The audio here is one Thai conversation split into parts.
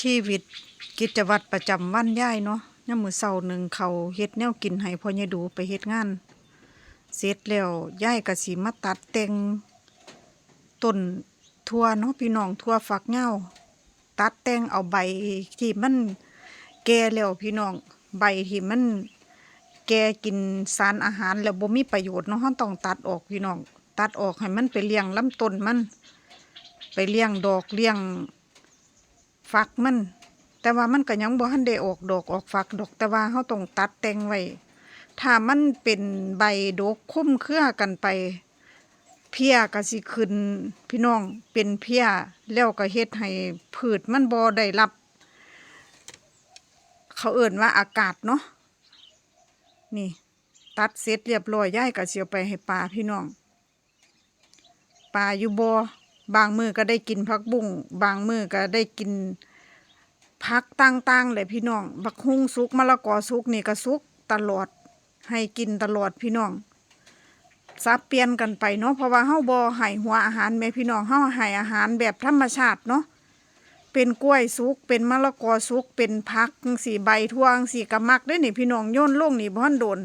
ชีวิตกิจวัตรประจำวันย่ายเนาะยามมือเช้าหนึ่งเขาเฮ็ดแนวกินให้พ่อยายดูไปเฮ็ดงาน เสร็จแล้วย่ายก็สิมาตัดแต่งต้นทั่วเนาะพี่น้องทั่วฝักยาตัดแต่งเอาใบที่มันแก่แล้วพี่น้องใบที่มันแก่กินสารอาหารแล้วบ่มีประโยชน์เนาะเราต้องตัดออกพี่น้อง ตัดออกให้มันไปเลี้ยงลำต้นมัน ไปเลี้ยงดอกเลี้ยง ฝักมัน แต่ว่ามันก็ยังบ่ทันได้ออกดอกออกฝักดอก แต่ว่าเราต้องตัดแต่งไว้ถ้ามันเป็นใบดกคุ้มเครือกันไป เพียก็สิขึ้นพี่น้องเป็นเพียแล้วก็เฮ็ดให้พืชมันบ่ได้รับ เขาเอิ่นว่าอากาศเนาะนี่ตัดเสร็จเรียบร้อยย้ายก็สิเอาไปให้ปลาพี่น้องปลาอยู่บ่ บางมือก็ได้กินผักบุ้งบางมือก็ได้กินผักต่างๆเลยพี่น้องบักฮุ่งสุกมะละกอสุกนี่ก็สุกตลอดให้กินตลอดพี่น้องสับเปลี่ยนกันไปเนาะเพราะว่าเฮาบ่ให้หัวอาหารแม่พี่น้องเฮาให้อาหารแบบธรรมชาติเนาะเป็นกล้วยสุกเป็นมะละกอสุกเป็นผักสีใบทวงสีกระมักด้อนี่พี่น้องโยนลงนี่บ่ทันโดน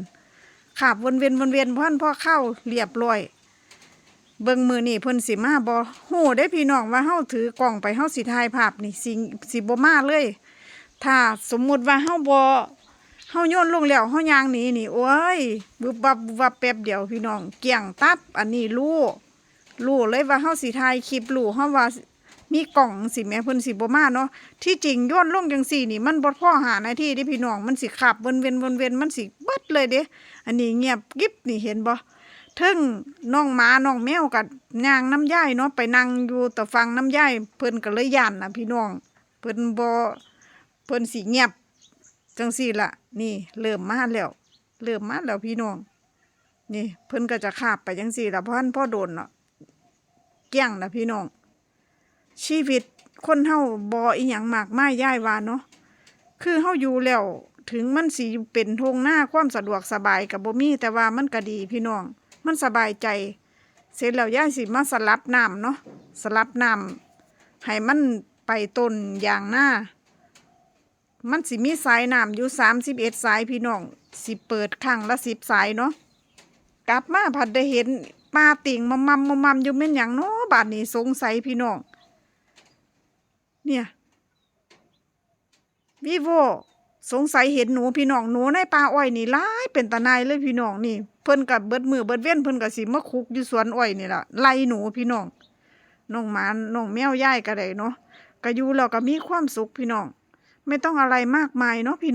ขาบวนเวียนวนเวียนบ่ทันพ่อเข้าเรียบร้อย เบิ่งมือนี่เพิ่นสิมาบ่ฮู้ได้พี่น้องว่าเฮาถือกล้องไปเฮาสิถ่ายภาพนี่สิสิบ่มาเลย ถ้าสมมุติว่าเฮาบ่เฮาโยนลงแล้วเฮาย่างหนีนี่โอ้ยบึบบับบึบบับแป๊บเดียวพี่น้องเกี่ยงตับอันนี้รู้รู้เลยว่าเฮาสิถ่ายคลิปรู้เฮาว่ามีกล่องสิแม่เพิ่นสิบ่มาเนาะที่จริงโยนลงจังซี่นี่มันบ่พอหานาที่เด้พี่น้องมันสิขับวนเวียนวนเวียนมันสิเบิดเลยเด้อันนี้เงียบกิ๊บนี่เห็นบ่ ทึ่งน้องหมาน้องแมวกับย่างน้ำย่ายเนาะไปนั่งอยู่แต่ฟังน้ำย่ายเพิ่นก็เลยย่านนะพี่น้อง เพิ่นบ่เพิ่นสิเงียบจังซี่ละนี่ เริ่มมาแล้ว เริ่มมาแล้วพี่น้อง นี่ เพิ่นก็จะคาบไปจังซี่ละเพราะอันพ่อโดนเนาะเกี้ยงนะพี่น้อง ชีวิตคนเฮาบ่อีหยังมากมายย่ายว่าเนาะคือเฮาอยู่แล้วถึงมันสิเป็นทงหน้าความสะดวกสบายกับบ่มีแต่ว่ามันก็ดีพี่น้อง มันสบายใจ เสร็จแล้วย่ายสิมาสลับน้ำเนาะสลับน้ำให้มันไปต้นอย่างหน้า มันสิมีสายน้ำอยู่สามสิบเอ็ดสายพี่น้องสิเปิดครั้งละสิบสายเนาะกลับมาผัดได้เห็นปลาติ่งมะมัมมะมัมอยู่เม่นอย่างเนาะบาดนี้สงสัยพี่น้องเนี่ยวีโว สงสัยเห็นหนูพี่น้องหนูในป่าอ้อยนี่หลายเป็นตาหนายเลยพี่น้องนี่ เพิ่นกับเบิดมือเบิดเว้นเพิ่นกับสิมาคุกอยู่สวนอ้อยนี่ล่ะไล่หนูพี่น้องน้องหมาน้องแมวย่ายก็ได้เนาะก็อยู่แล้วก็มีความสุขพี่น้อง ไม่ต้องอะไรมากมายเนาะพี่